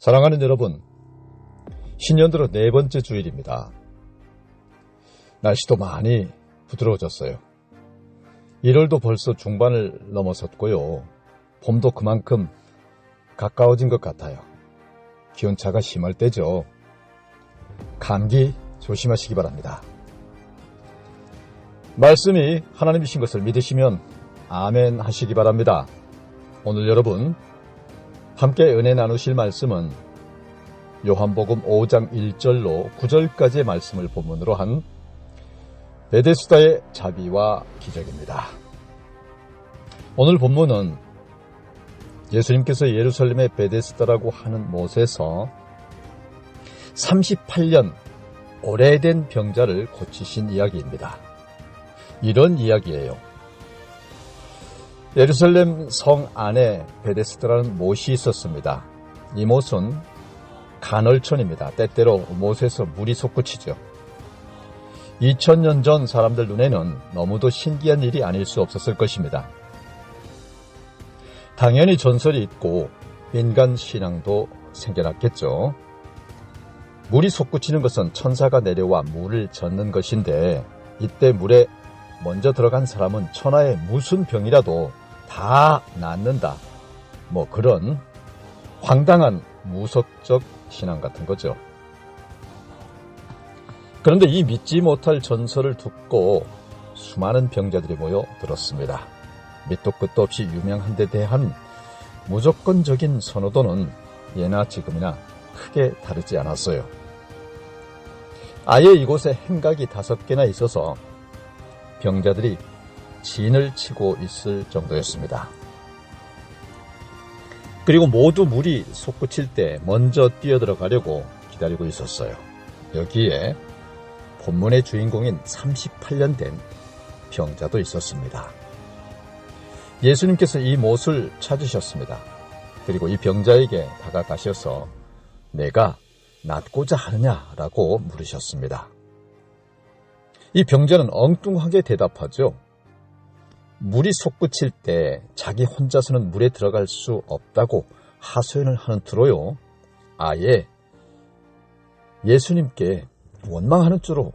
사랑하는 여러분, 신년 들어 네 번째 주일입니다. 날씨도 많이 부드러워졌어요. 1월도 벌써 중반을 넘어섰고요. 봄도 그만큼 가까워진 것 같아요. 기온차가 심할 때죠. 감기 조심하시기 바랍니다. 말씀이 하나님이신 것을 믿으시면 아멘 하시기 바랍니다. 오늘 여러분 함께 은혜 나누실 말씀은 요한복음 5장 1절로 9절까지의 말씀을 본문으로 한 베데스다의 자비와 기적입니다. 오늘 본문은 예수님께서 예루살렘의 베데스다라고 하는 못에서 38년 오래된 병자를 고치신 이야기입니다. 이런 이야기예요. 예루살렘 성 안에 베데스다라는 못이 있었습니다. 이 못은 간헐천입니다. 때때로 못에서 물이 솟구치죠. 2000년 전 사람들 눈에는 너무도 신기한 일이 아닐 수 없었을 것입니다. 당연히 전설이 있고 인간 신앙도 생겨났겠죠. 물이 솟구치는 것은 천사가 내려와 물을 젓는 것인데 이때 물에 먼저 들어간 사람은 천하의 무슨 병이라도 다 낫는다. 뭐 그런 황당한 무속적 신앙 같은 거죠. 그런데 이 믿지 못할 전설을 듣고 수많은 병자들이 모여 들었습니다. 밑도 끝도 없이 유명한 데 대한 무조건적인 선호도는 예나 지금이나 크게 다르지 않았어요. 아예 이곳에 행각이 다섯 개나 있어서 병자들이 진을 치고 있을 정도였습니다. 그리고 모두 물이 솟구칠 때 먼저 뛰어들어가려고 기다리고 있었어요. 여기에 본문의 주인공인 38년 된 병자도 있었습니다. 예수님께서 이 못을 찾으셨습니다. 그리고 이 병자에게 다가가셔서 내가 낫고자 하느냐라고 물으셨습니다. 이 병자는 엉뚱하게 대답하죠. 물이 솟구칠 때 자기 혼자서는 물에 들어갈 수 없다고 하소연을 하는 투로요. 아예 예수님께 원망하는 줄로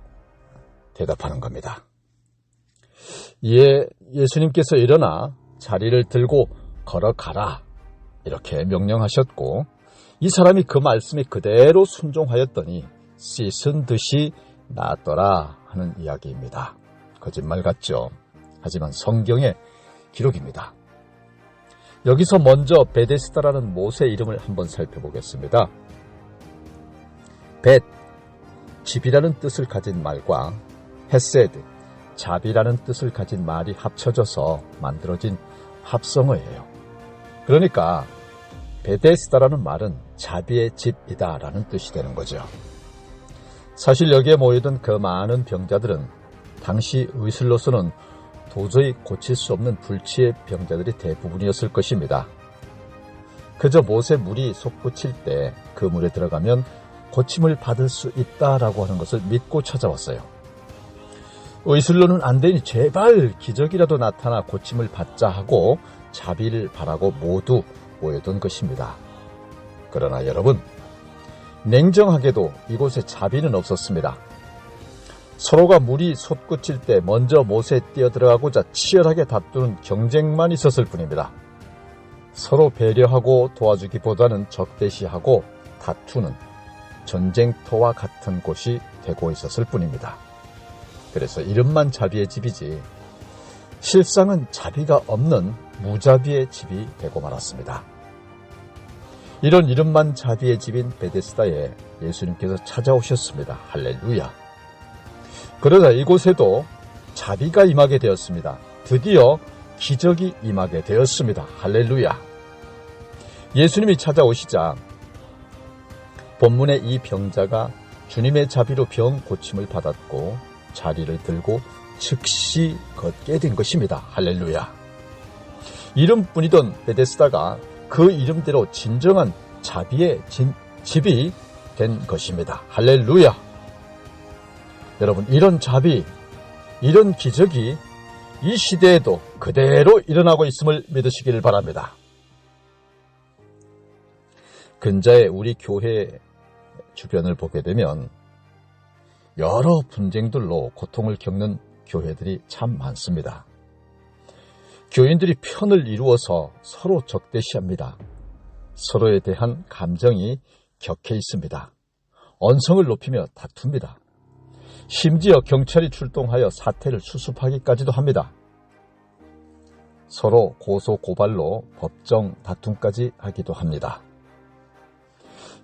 대답하는 겁니다. 이에 예수님께서 일어나 자리를 들고 걸어가라 이렇게 명령하셨고 이 사람이 그 말씀에 그대로 순종하였더니 씻은 듯이 나았더라 하는 이야기입니다. 거짓말 같죠? 하지만 성경의 기록입니다. 여기서 먼저 베데스다라는 못의 이름을 한번 살펴보겠습니다. 벳, 집이라는 뜻을 가진 말과 헤세드, 자비라는 뜻을 가진 말이 합쳐져서 만들어진 합성어예요. 그러니까 베데스다라는 말은 자비의 집이다 라는 뜻이 되는 거죠. 사실 여기에 모여든 그 많은 병자들은 당시 의술로서는 도저히 고칠 수 없는 불치의 병자들이 대부분이었을 것입니다. 그저 못에 물이 솟구칠 때 그 물에 들어가면 고침을 받을 수 있다라고 하는 것을 믿고 찾아왔어요. 의술로는 안 되니 제발 기적이라도 나타나 고침을 받자 하고 자비를 바라고 모두 모여든 것입니다. 그러나 여러분, 냉정하게도 이곳에 자비는 없었습니다. 서로가 물이 솟구칠 때 먼저 못에 뛰어들어가고자 치열하게 다투는 경쟁만 있었을 뿐입니다. 서로 배려하고 도와주기보다는 적대시하고 다투는 전쟁터와 같은 곳이 되고 있었을 뿐입니다. 그래서 이름만 자비의 집이지 실상은 자비가 없는 무자비의 집이 되고 말았습니다. 이런 이름만 자비의 집인 베데스다에 예수님께서 찾아오셨습니다. 할렐루야. 그러자 이곳에도 자비가 임하게 되었습니다. 드디어 기적이 임하게 되었습니다. 할렐루야. 예수님이 찾아오시자 본문의 이 병자가 주님의 자비로 병 고침을 받았고 자리를 들고 즉시 걷게 된 것입니다. 할렐루야. 이름뿐이던 베데스다가 그 이름대로 진정한 자비의 진, 집이 된 것입니다. 할렐루야. 여러분, 이런 자비, 이런 기적이 이 시대에도 그대로 일어나고 있음을 믿으시길 바랍니다. 근자의 우리 교회 주변을 보게 되면 여러 분쟁들로 고통을 겪는 교회들이 참 많습니다. 교인들이 편을 이루어서 서로 적대시합니다. 서로에 대한 감정이 격해 있습니다. 언성을 높이며 다툽니다. 심지어 경찰이 출동하여 사태를 수습하기까지도 합니다. 서로 고소 고발로 법정 다툼까지 하기도 합니다.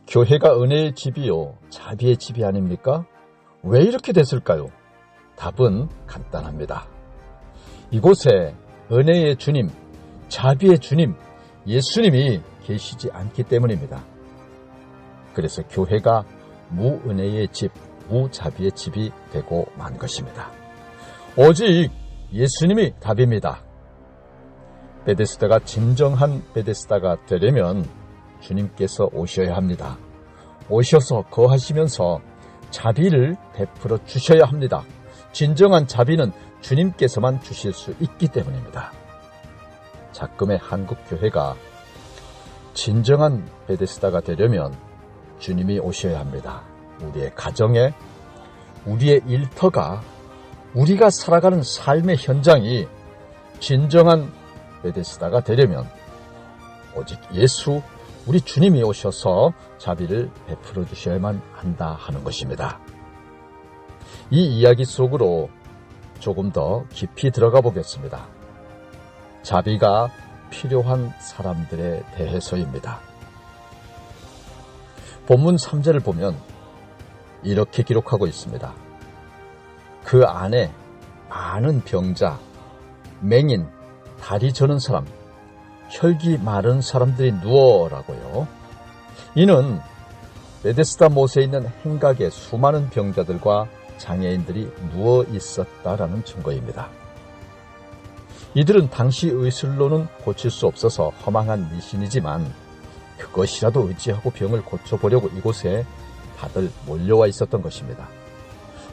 교회가 은혜의 집이요, 자비의 집이 아닙니까? 왜 이렇게 됐을까요? 답은 간단합니다. 이곳에 은혜의 주님, 자비의 주님, 예수님이 계시지 않기 때문입니다. 그래서 교회가 무은혜의 집, 무자비의 집이 되고 만 것입니다. 오직 예수님이 답입니다. 베데스다가 진정한 베데스다가 되려면 주님께서 오셔야 합니다. 오셔서 거하시면서 자비를 베풀어 주셔야 합니다. 진정한 자비는 주님께서만 주실 수 있기 때문입니다. 자금의 한국 교회가 진정한 베데스다가 되려면 주님이 오셔야 합니다. 우리의 가정에 우리의 일터가 우리가 살아가는 삶의 현장이 진정한 베데스다가 되려면 오직 예수 우리 주님이 오셔서 자비를 베풀어 주셔야만 한다 하는 것입니다. 이 이야기 속으로 조금 더 깊이 들어가 보겠습니다. 자비가 필요한 사람들에 대해서입니다. 본문 3절을 보면 이렇게 기록하고 있습니다. 그 안에 많은 병자, 맹인, 다리 저는 사람, 혈기 마른 사람들이 누워라고요. 이는 베데스다 못에 있는 행각의 수많은 병자들과 장애인들이 누워 있었다라는 증거입니다. 이들은 당시 의술로는 고칠 수 없어서 허망한 미신이지만 그것이라도 의지하고 병을 고쳐보려고 이곳에 다들 몰려와 있었던 것입니다.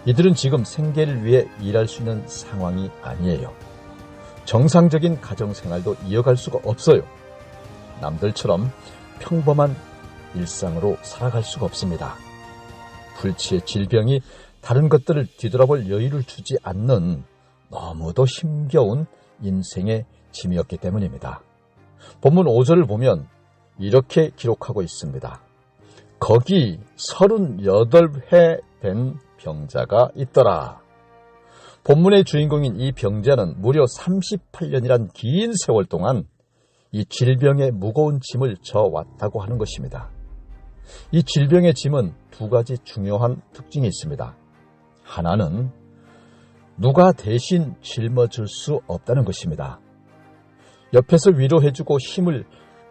이들은 지금 생계를 위해 일할 수 있는 상황이 아니에요. 정상적인 가정생활도 이어갈 수가 없어요. 남들처럼 평범한 일상으로 살아갈 수가 없습니다. 불치의 질병이 다른 것들을 뒤돌아볼 여유를 주지 않는 너무도 힘겨운 인생의 짐이었기 때문입니다. 본문 5절을 보면 이렇게 기록하고 있습니다. 거기 38회 된 병자가 있더라. 본문의 주인공인 이 병자는 무려 38년이란 긴 세월 동안 이 질병의 무거운 짐을 져왔다고 하는 것입니다. 이 질병의 짐은 두 가지 중요한 특징이 있습니다. 하나는 누가 대신 짊어질 수 없다는 것입니다. 옆에서 위로해주고 힘을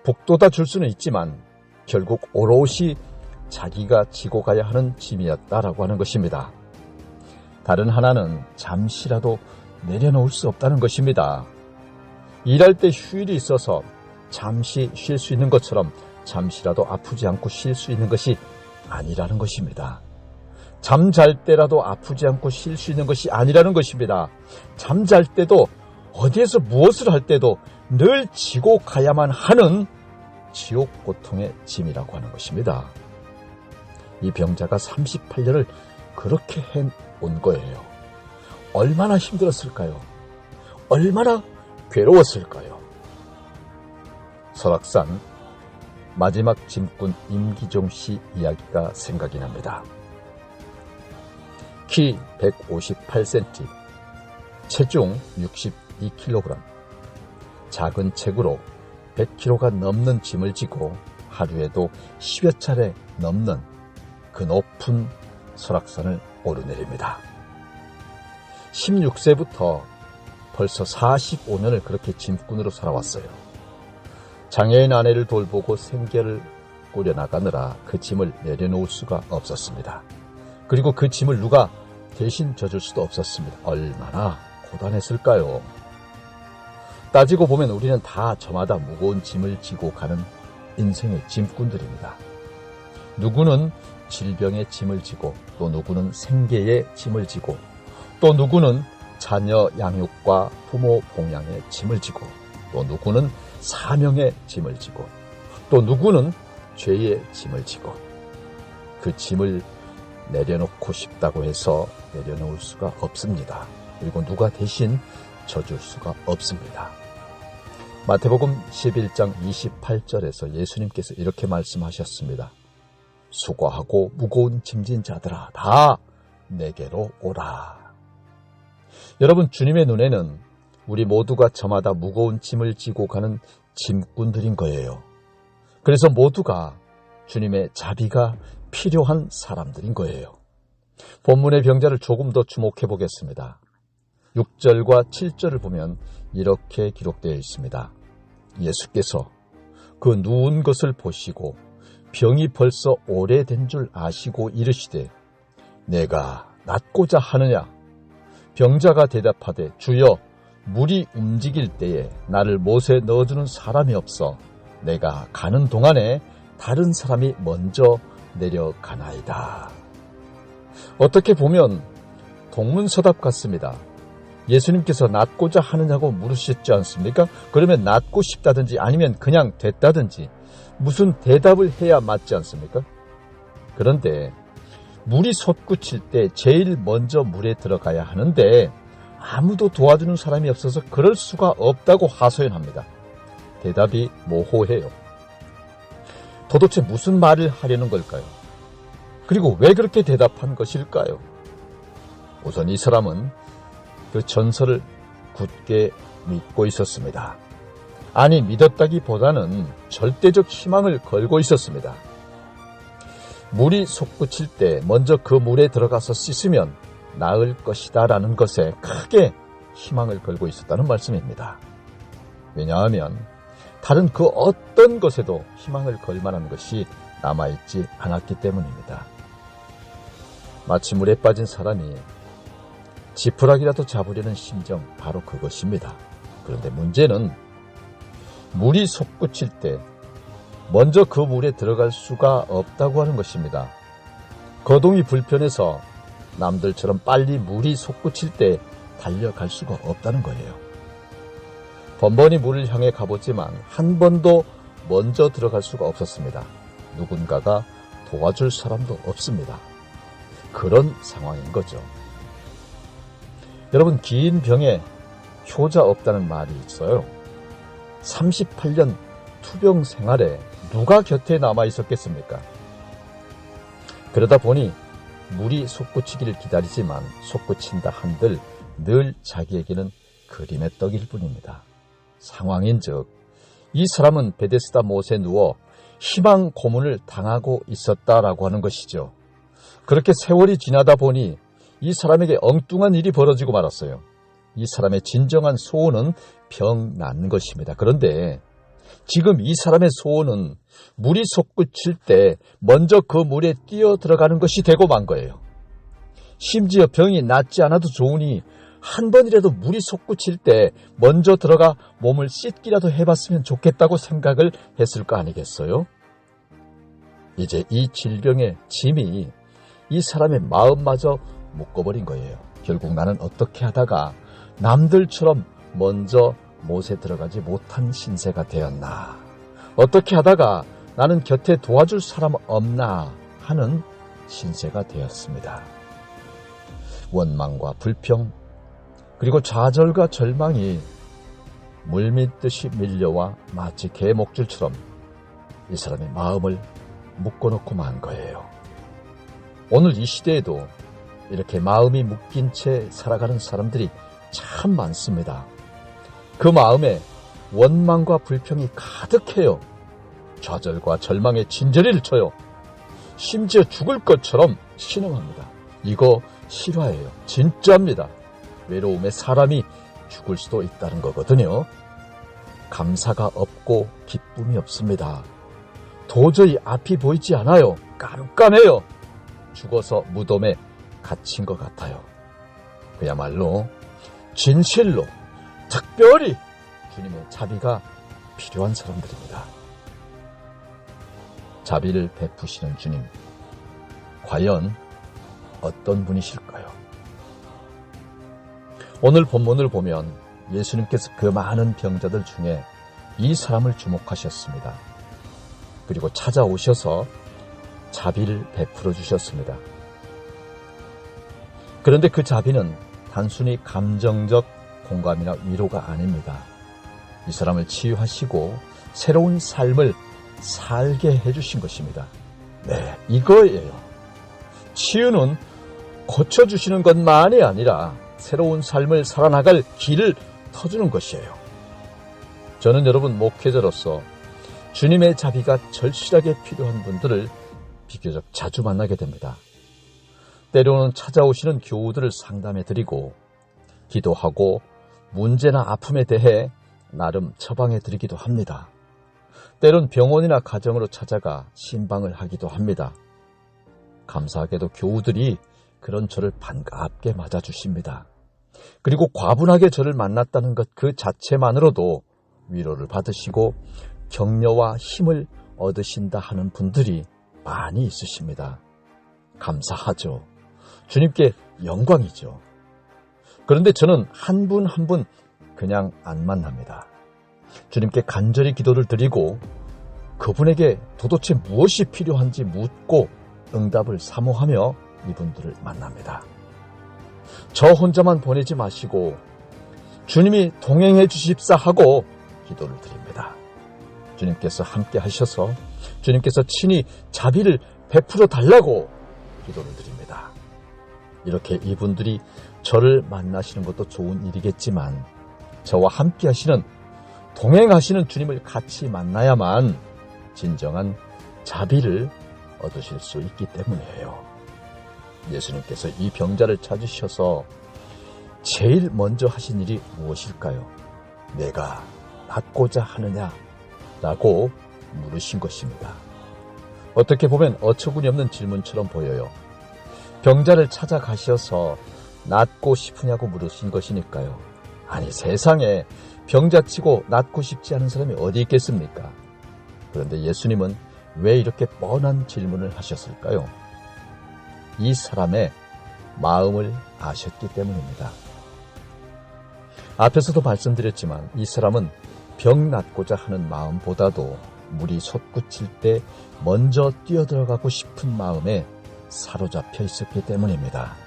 북돋아 줄 수는 있지만 결국 오롯이 자기가 지고 가야 하는 짐이었다라고 하는 것입니다. 다른 하나는 잠시라도 내려놓을 수 없다는 것입니다. 일할 때 휴일이 있어서 잠시 쉴 수 있는 것처럼 잠시라도 아프지 않고 쉴 수 있는 것이 아니라는 것입니다. 잠잘 때라도 아프지 않고 쉴 수 있는 것이 아니라는 것입니다. 잠잘 때도 어디에서 무엇을 할 때도 늘 지고 가야만 하는 지옥 고통의 짐이라고 하는 것입니다. 이 병자가 38년을 그렇게 해온 거예요. 얼마나 힘들었을까요? 얼마나 괴로웠을까요? 설악산 마지막 짐꾼 임기종 씨 이야기가 생각이 납니다. 키 158cm, 체중 62kg, 작은 책으로 100kg가 넘는 짐을 지고 하루에도 10여 차례 넘는 그 높은 설악산을 오르내립니다. 16세부터 벌써 45년을 그렇게 짐꾼으로 살아왔어요. 장애인 아내를 돌보고 생계를 꾸려나가느라 그 짐을 내려놓을 수가 없었습니다. 그리고 그 짐을 누가 대신 져줄 수도 없었습니다. 얼마나 고단했을까요? 따지고 보면 우리는 다 저마다 무거운 짐을 지고 가는 인생의 짐꾼들입니다. 누구는 질병의 짐을 지고 또 누구는 생계의 짐을 지고 또 누구는 자녀 양육과 부모 봉양의 짐을 지고 또 누구는 사명의 짐을 지고 또 누구는 죄의 짐을 지고 그 짐을 내려놓고 싶다고 해서 내려놓을 수가 없습니다. 그리고 누가 대신 져줄 수가 없습니다. 마태복음 11장 28절에서 예수님께서 이렇게 말씀하셨습니다. 수고하고 무거운 짐진 자들아 다 내게로 오라. 여러분 주님의 눈에는 우리 모두가 저마다 무거운 짐을 지고 가는 짐꾼들인 거예요. 그래서 모두가 주님의 자비가 필요한 사람들인 거예요. 본문의 병자를 조금 더 주목해 보겠습니다. 6절과 7절을 보면 이렇게 기록되어 있습니다. 예수께서 그 누운 것을 보시고 병이 벌써 오래된 줄 아시고 이르시되 내가 낫고자 하느냐 병자가 대답하되 주여 물이 움직일 때에 나를 못에 넣어주는 사람이 없어 내가 가는 동안에 다른 사람이 먼저 내려가나이다. 어떻게 보면 동문서답 같습니다. 예수님께서 낫고자 하느냐고 물으셨지 않습니까? 그러면 낫고 싶다든지 아니면 그냥 됐다든지 무슨 대답을 해야 맞지 않습니까? 그런데 물이 솟구칠 때 제일 먼저 물에 들어가야 하는데 아무도 도와주는 사람이 없어서 그럴 수가 없다고 하소연합니다. 대답이 모호해요. 도대체 무슨 말을 하려는 걸까요? 그리고 왜 그렇게 대답한 것일까요? 우선 이 사람은 그 전설을 굳게 믿고 있었습니다. 아니, 믿었다기보다는 절대적 희망을 걸고 있었습니다. 물이 솟구칠 때 먼저 그 물에 들어가서 씻으면 나을 것이다 라는 것에 크게 희망을 걸고 있었다는 말씀입니다. 왜냐하면 다른 그 어떤 것에도 희망을 걸 만한 것이 남아있지 않았기 때문입니다. 마치 물에 빠진 사람이 지푸라기라도 잡으려는 심정 바로 그것입니다. 그런데 문제는 물이 솟구칠 때 먼저 그 물에 들어갈 수가 없다고 하는 것입니다. 거동이 불편해서 남들처럼 빨리 물이 솟구칠 때 달려갈 수가 없다는 거예요. 번번이 물을 향해 가보지만 한 번도 먼저 들어갈 수가 없었습니다. 누군가가 도와줄 사람도 없습니다. 그런 상황인 거죠. 여러분, 긴 병에 효자 없다는 말이 있어요. 38년 투병 생활에 누가 곁에 남아 있었겠습니까? 그러다 보니 물이 솟구치기를 기다리지만 솟구친다 한들 늘 자기에게는 그림의 떡일 뿐입니다. 상황인 즉 이 사람은 베데스다 못에 누워 희망 고문을 당하고 있었다라고 하는 것이죠. 그렇게 세월이 지나다 보니 이 사람에게 엉뚱한 일이 벌어지고 말았어요. 이 사람의 진정한 소원은 병난 것입니다. 그런데 지금 이 사람의 소원은 물이 솟구칠 때 먼저 그 물에 뛰어 들어가는 것이 되고 만 거예요. 심지어 병이 낫지 않아도 좋으니 한 번이라도 물이 솟구칠 때 먼저 들어가 몸을 씻기라도 해봤으면 좋겠다고 생각을 했을 거 아니겠어요? 이제 이 질병의 짐이 이 사람의 마음마저 묶어버린 거예요. 결국 나는 어떻게 하다가 남들처럼 먼저 못에 들어가지 못한 신세가 되었나. 어떻게 하다가 나는 곁에 도와줄 사람 없나 하는 신세가 되었습니다. 원망과 불평, 그리고 좌절과 절망이 물밀듯이 밀려와 마치 개목줄처럼 이 사람의 마음을 묶어놓고 만 거예요. 오늘 이 시대에도 이렇게 마음이 묶인 채 살아가는 사람들이 참 많습니다. 그 마음에 원망과 불평이 가득해요. 좌절과 절망의 진저리를 쳐요. 심지어 죽을 것처럼 신음합니다. 이거 실화예요. 진짜입니다. 외로움에 사람이 죽을 수도 있다는 거거든요. 감사가 없고 기쁨이 없습니다. 도저히 앞이 보이지 않아요. 깜깜해요. 죽어서 무덤에 갇힌 것 같아요. 그야말로 진실로 특별히 주님의 자비가 필요한 사람들입니다. 자비를 베푸시는 주님, 과연 어떤 분이실까요? 오늘 본문을 보면 예수님께서 그 많은 병자들 중에 이 사람을 주목하셨습니다. 그리고 찾아오셔서 자비를 베풀어 주셨습니다. 그런데 그 자비는 단순히 감정적 공감이나 위로가 아닙니다. 이 사람을 치유하시고 새로운 삶을 살게 해주신 것입니다. 네, 이거예요. 치유는 고쳐주시는 것만이 아니라 새로운 삶을 살아나갈 길을 터주는 것이에요. 저는 여러분 목회자로서 주님의 자비가 절실하게 필요한 분들을 비교적 자주 만나게 됩니다. 때로는 찾아오시는 교우들을 상담해 드리고 기도하고 문제나 아픔에 대해 나름 처방해 드리기도 합니다. 때론 병원이나 가정으로 찾아가 신방을 하기도 합니다. 감사하게도 교우들이 그런 저를 반갑게 맞아주십니다. 그리고 과분하게 저를 만났다는 것 그 자체만으로도 위로를 받으시고 격려와 힘을 얻으신다 하는 분들이 많이 있으십니다. 감사하죠. 주님께 영광이죠. 그런데 저는 한분 한 분 그냥 안 만납니다. 주님께 간절히 기도를 드리고 그분에게 도대체 무엇이 필요한지 묻고 응답을 사모하며 이분들을 만납니다. 저 혼자만 보내지 마시고 주님이 동행해 주십사 하고 기도를 드립니다. 주님께서 함께 하셔서 주님께서 친히 자비를 베풀어 달라고 기도를 드립니다. 이렇게 이분들이 저를 만나시는 것도 좋은 일이겠지만 저와 함께 하시는 동행하시는 주님을 같이 만나야만 진정한 자비를 얻으실 수 있기 때문이에요. 예수님께서 이 병자를 찾으셔서 제일 먼저 하신 일이 무엇일까요? 내가 낫고자 하느냐? 라고 물으신 것입니다. 어떻게 보면 어처구니 없는 질문처럼 보여요. 병자를 찾아가셔서 낫고 싶으냐고 물으신 것이니까요. 아니, 세상에 병자치고 낫고 싶지 않은 사람이 어디 있겠습니까? 그런데 예수님은 왜 이렇게 뻔한 질문을 하셨을까요? 이 사람의 마음을 아셨기 때문입니다. 앞에서도 말씀드렸지만 이 사람은 병 낫고자 하는 마음보다도 물이 솟구칠 때 먼저 뛰어들어가고 싶은 마음에 사로잡혀 있었기 때문입니다.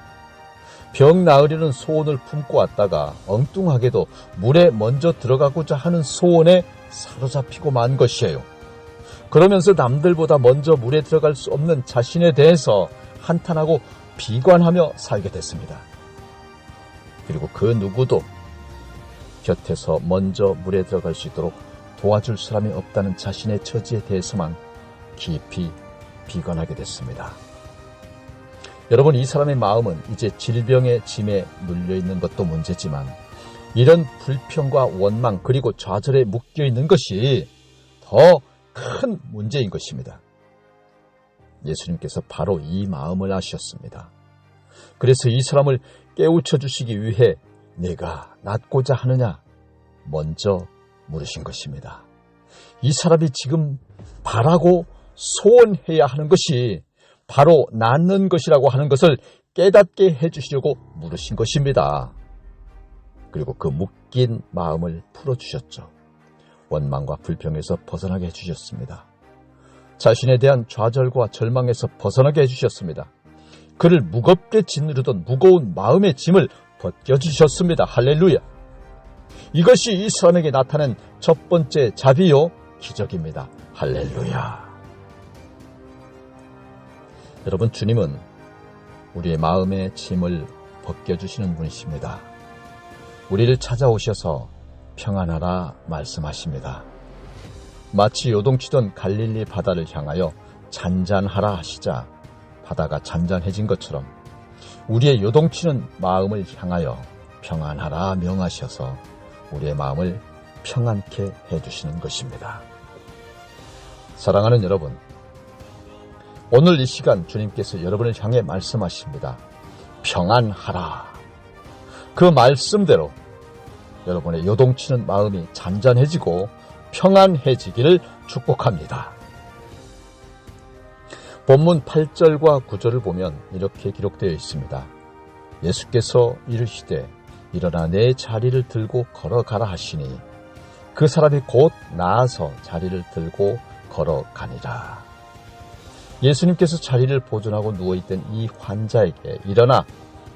병 나으려는 소원을 품고 왔다가 엉뚱하게도 물에 먼저 들어가고자 하는 소원에 사로잡히고 만 것이에요. 그러면서 남들보다 먼저 물에 들어갈 수 없는 자신에 대해서 한탄하고 비관하며 살게 됐습니다. 그리고 그 누구도 곁에서 먼저 물에 들어갈 수 있도록 도와줄 사람이 없다는 자신의 처지에 대해서만 깊이 비관하게 됐습니다. 여러분, 이 사람의 마음은 이제 질병의 짐에 눌려 있는 것도 문제지만 이런 불평과 원망 그리고 좌절에 묶여 있는 것이 더 큰 문제인 것입니다. 예수님께서 바로 이 마음을 아셨습니다. 그래서 이 사람을 깨우쳐 주시기 위해 내가 낫고자 하느냐 먼저 물으신 것입니다. 이 사람이 지금 바라고 소원해야 하는 것이 바로 낫는 것이라고 하는 것을 깨닫게 해주시려고 물으신 것입니다. 그리고 그 묶인 마음을 풀어주셨죠. 원망과 불평에서 벗어나게 해주셨습니다. 자신에 대한 좌절과 절망에서 벗어나게 해주셨습니다. 그를 무겁게 짓누르던 무거운 마음의 짐을 벗겨주셨습니다. 할렐루야. 이것이 이 사람에게 나타낸 첫 번째 자비요 기적입니다. 할렐루야. 여러분 주님은 우리의 마음의 짐을 벗겨주시는 분이십니다. 우리를 찾아오셔서 평안하라 말씀하십니다. 마치 요동치던 갈릴리 바다를 향하여 잔잔하라 하시자 바다가 잔잔해진 것처럼 우리의 요동치는 마음을 향하여 평안하라 명하셔서 우리의 마음을 평안케 해주시는 것입니다. 사랑하는 여러분, 오늘 이 시간 주님께서 여러분을 향해 말씀하십니다. 평안하라. 그 말씀대로 여러분의 요동치는 마음이 잔잔해지고 평안해지기를 축복합니다. 본문 8절과 9절을 보면 이렇게 기록되어 있습니다. 예수께서 이르시되 일어나 내 자리를 들고 걸어가라 하시니 그 사람이 곧 나아서 자리를 들고 걸어가니라. 예수님께서 자리를 보존하고 누워있던 이 환자에게 일어나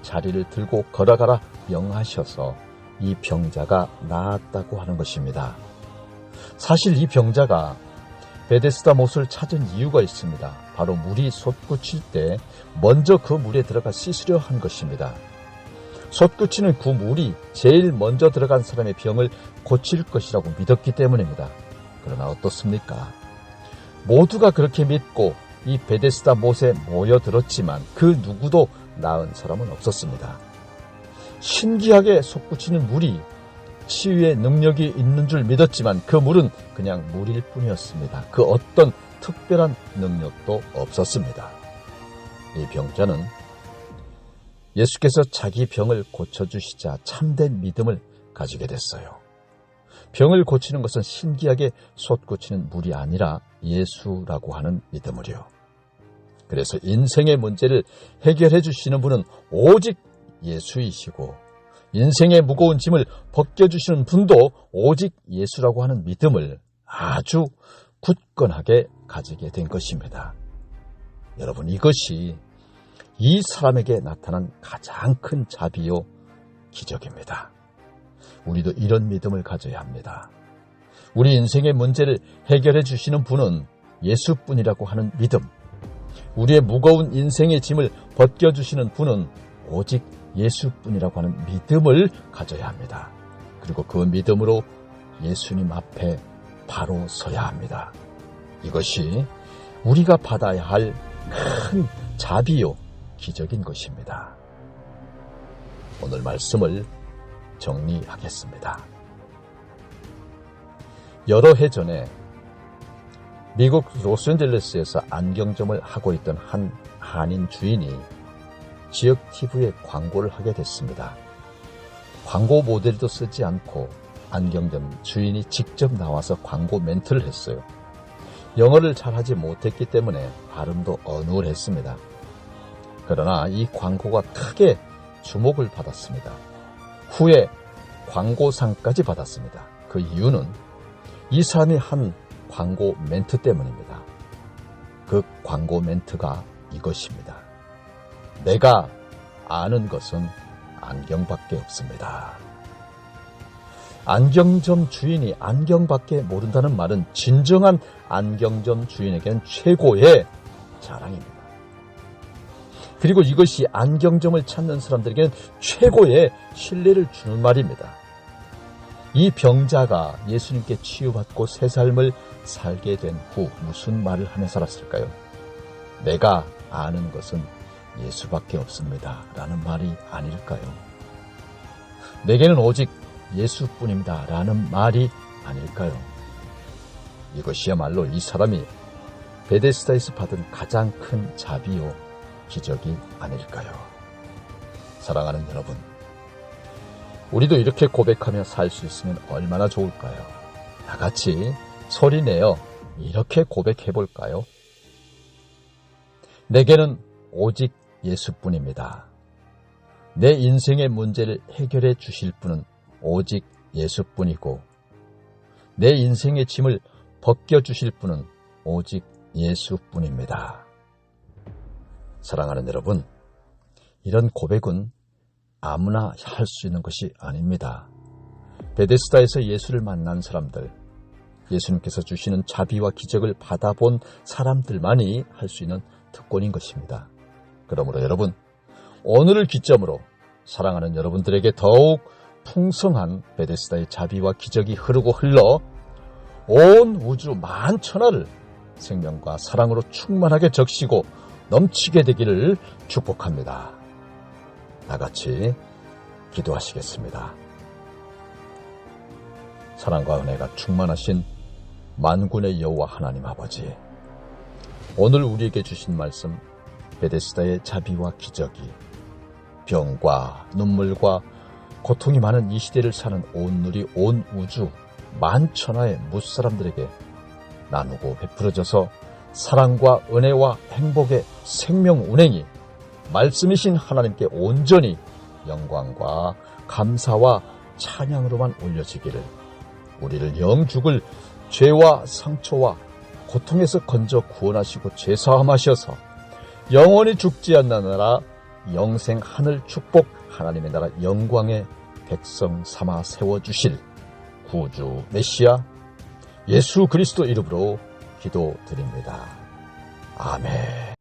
자리를 들고 걸어가라 명하셔서 이 병자가 나았다고 하는 것입니다. 사실 이 병자가 베데스다 못을 찾은 이유가 있습니다. 바로 물이 솟구칠 때 먼저 그 물에 들어가 씻으려 한 것입니다. 솟구치는 그 물이 제일 먼저 들어간 사람의 병을 고칠 것이라고 믿었기 때문입니다. 그러나 어떻습니까? 모두가 그렇게 믿고 이 베데스다 못에 모여들었지만 그 누구도 나은 사람은 없었습니다. 신기하게 솟구치는 물이 치유의 능력이 있는 줄 믿었지만 그 물은 그냥 물일 뿐이었습니다. 그 어떤 특별한 능력도 없었습니다. 이 병자는 예수께서 자기 병을 고쳐주시자 참된 믿음을 가지게 됐어요. 병을 고치는 것은 신기하게 솟구치는 물이 아니라 예수라고 하는 믿음을요. 그래서 인생의 문제를 해결해 주시는 분은 오직 예수이시고 인생의 무거운 짐을 벗겨주시는 분도 오직 예수라고 하는 믿음을 아주 굳건하게 가지게 된 것입니다. 여러분 이것이 이 사람에게 나타난 가장 큰 자비요 기적입니다. 우리도 이런 믿음을 가져야 합니다. 우리 인생의 문제를 해결해 주시는 분은 예수뿐이라고 하는 믿음. 우리의 무거운 인생의 짐을 벗겨주시는 분은 오직 예수뿐이라고 하는 믿음을 가져야 합니다. 그리고 그 믿음으로 예수님 앞에 바로 서야 합니다. 이것이 우리가 받아야 할 큰 자비요 기적인 것입니다. 오늘 말씀을 정리하겠습니다. 여러 해 전에 미국 로스앤젤레스에서 안경점을 하고 있던 한 한인 주인이 지역 TV에 광고를 하게 됐습니다. 광고 모델도 쓰지 않고 안경점 주인이 직접 나와서 광고 멘트를 했어요. 영어를 잘하지 못했기 때문에 발음도 어눌했습니다. 그러나 이 광고가 크게 주목을 받았습니다. 후에 광고상까지 받았습니다. 그 이유는 이 사람이 한 광고 멘트 때문입니다. 그 광고 멘트가 이것입니다. 내가 아는 것은 안경밖에 없습니다. 안경점 주인이 안경밖에 모른다는 말은 진정한 안경점 주인에게는 최고의 자랑입니다. 그리고 이것이 안경점을 찾는 사람들에게는 최고의 신뢰를 주는 말입니다. 이 병자가 예수님께 치유받고 새 삶을 살게 된 후 무슨 말을 하며 살았을까요? 내가 아는 것은 예수밖에 없습니다. 라는 말이 아닐까요? 내게는 오직 예수뿐입니다. 라는 말이 아닐까요? 이것이야말로 이 사람이 베데스다에서 받은 가장 큰 자비요 기적이 아닐까요? 사랑하는 여러분, 우리도 이렇게 고백하며 살 수 있으면 얼마나 좋을까요? 다 같이 소리내어 이렇게 고백해 볼까요? 내게는 오직 예수뿐입니다. 내 인생의 문제를 해결해 주실 분은 오직 예수뿐이고, 내 인생의 짐을 벗겨 주실 분은 오직 예수뿐입니다. 사랑하는 여러분, 이런 고백은 아무나 할 수 있는 것이 아닙니다. 베데스다에서 예수를 만난 사람들, 예수님께서 주시는 자비와 기적을 받아본 사람들만이 할 수 있는 특권인 것입니다. 그러므로 여러분, 오늘을 기점으로 사랑하는 여러분들에게 더욱 풍성한 베데스다의 자비와 기적이 흐르고 흘러 온 우주 만천하를 생명과 사랑으로 충만하게 적시고 넘치게 되기를 축복합니다. 다 같이 기도하시겠습니다. 사랑과 은혜가 충만하신 만군의 여호와 하나님 아버지, 오늘 우리에게 주신 말씀 베데스다의 자비와 기적이 병과 눈물과 고통이 많은 이 시대를 사는 온누리 온 우주 만천하의 무사람들에게 나누고 베풀어져서 사랑과 은혜와 행복의 생명 운행이 말씀이신 하나님께 온전히 영광과 감사와 찬양으로만 올려지기를 우리를 영 죽을 죄와 상처와 고통에서 건져 구원하시고 죄사함하셔서 영원히 죽지 않나나라 영생 하늘 축복 하나님의 나라 영광의 백성 삼아 세워주실 구주 메시아 예수 그리스도 이름으로 기도드립니다. 아멘.